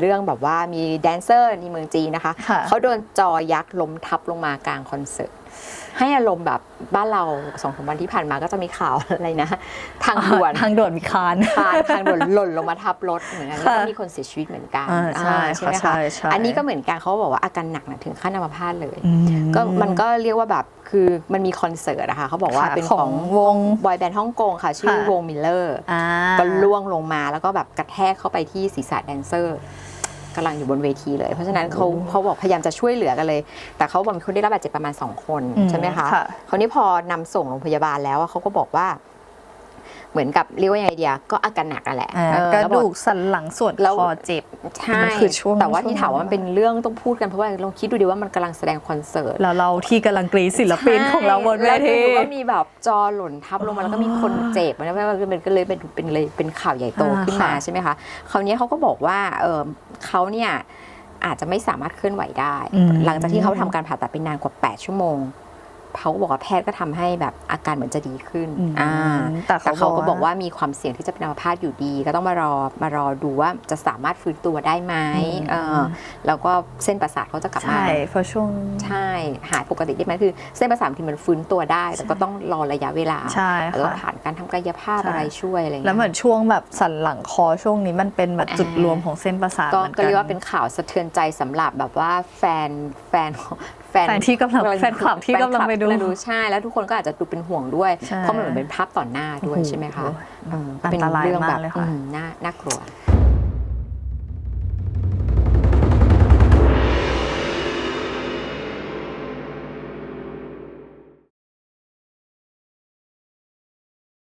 เรื่องแบบว่ามีแดนเซอร์ในเมืองจีนนะคะค่ะเขาโดนจอยักษ์ล้มทับลงมากลางคอนเสิร์ต ให้อารมณ์แบบบ้านเราสองสามวันที่ผ่านมาก็จะมีข่าวอะไรนะ ทางด่วนทางด่วนมีคานคานทางด่วนหล่นลงมาทับรถเหมือนกันแล้วก็ค่ะมีคนเสียชีวิตเหมือนกันอ่าใช่อ่าใช่ไหมค่ะคะใช่ใช่อันนี้ก็เหมือนกันเขาบอกว่าอาการหนักนะถึงขั้นอัมพาตเลยอืก็มันก็เรียกว่าแบบคือมันมีคอนเสิร์ตอะค่ะเขาบอกว่าค่ะเป็นขขอองงวงบอยแบนด์ฮ่องกงค่ะ ชื่อค่ะวงมิลเลอร์อ่าก็ล่วงลงมาแล้วก็แบบกระแทกเข้าไปที่ศีรษะแดนเซอร์ กำลังอยู่บนเวทีเลย เพราะฉะนั้นเขาเขาบอกพยายามจะช่วยเหลือกันเลย แต่เขาบอกมีคนได้รับบาดเจ็บประมาณ 2 คนอืมใช่ไหมคะค่ะคราวนี้พอนำส่งโรงพยาบาลแล้วอะเขาก็บอกว่า เหมือนกับเรียกว่ายังไงเดียก็อาการหนักอะแหละอ่าเออกระแล้วบอดูกสันหลังส่วนแล้วคอเจ็บใช่มันคือช่วงแต่ว่าช่วงที่ถามว่ามันเป็นเรื่องต้องพูดกันเพราะว่าลองคิดดูดิว่ามันกำลังแสดงคอนเสิร์ตแล้วเราที่กำลังกรีดศิลปินของเราบนเวแล้วทีดูว่ามีแบบจอหล่นทับลงมาแล้วก็มีคนเจ็บนะมันก็เลยเป็นเป็นเลยเป็นข่าวใหญ่โตอ่าขึ้นมาค่ะใช่ไหมคะคราวนี้เขาก็บอกว่าเออเขาเนี่ยอาจจะไม่สามารถเคลื่อนไหวได้อืมหลังจากที่เขาทำการผ่าตัดเป็นนานกว่า 8 ชั่วโมง เขาก็บอกว่าแพทย์ก็ทำให้แบบอาการเหมือนจะดีขึ้นอืมอ่าแต่แต่เขาเขาก็บบออกกว่าว่ามีความเสี่ยงที่จะเป็นอัมพาตอยู่ดี ก็ต้องมารอมารอดูว่าจะสามารถฟื้นตัวได้ไหมอืมเออแล้วก็เส้นประสาทเขาจะกลับมาใช่เพราะช่วงใช่หายปกติได้ไหมคือ เส้นประสาทบางทีมันฟื้นตัวได้แต่ก็ต้องรอระยะเวลาใช่แล้วก็ค่ะผ่านการทำกายภาพใช่อะไรช่วยอะไรย่างแล้วเงี้ยเหมือนช่วงแบบสันหลังคอช่วงนี้มันเป็นแบบจุดอ่ารรวมของเส้นประสาทก็หมือนก็เรียกว่าเป็นข่าวสะเทือนใจสำหรับแบบว่าแฟนแฟน แฟนแฟนที่กำลังแฟนคลับที่กำลังไปดูแฟนคลับใช่แล้วทุกคนก็อาจจะดูเป็นห่วงด้วยใช่เพราะมันเหมือนเป็นภาพต่อหน้าด้วยใช่ไหมคะโอ้โหเอออันเป็นตรายเรื่องมาแบกบเลยค่ะอืมน่าน่ากลัว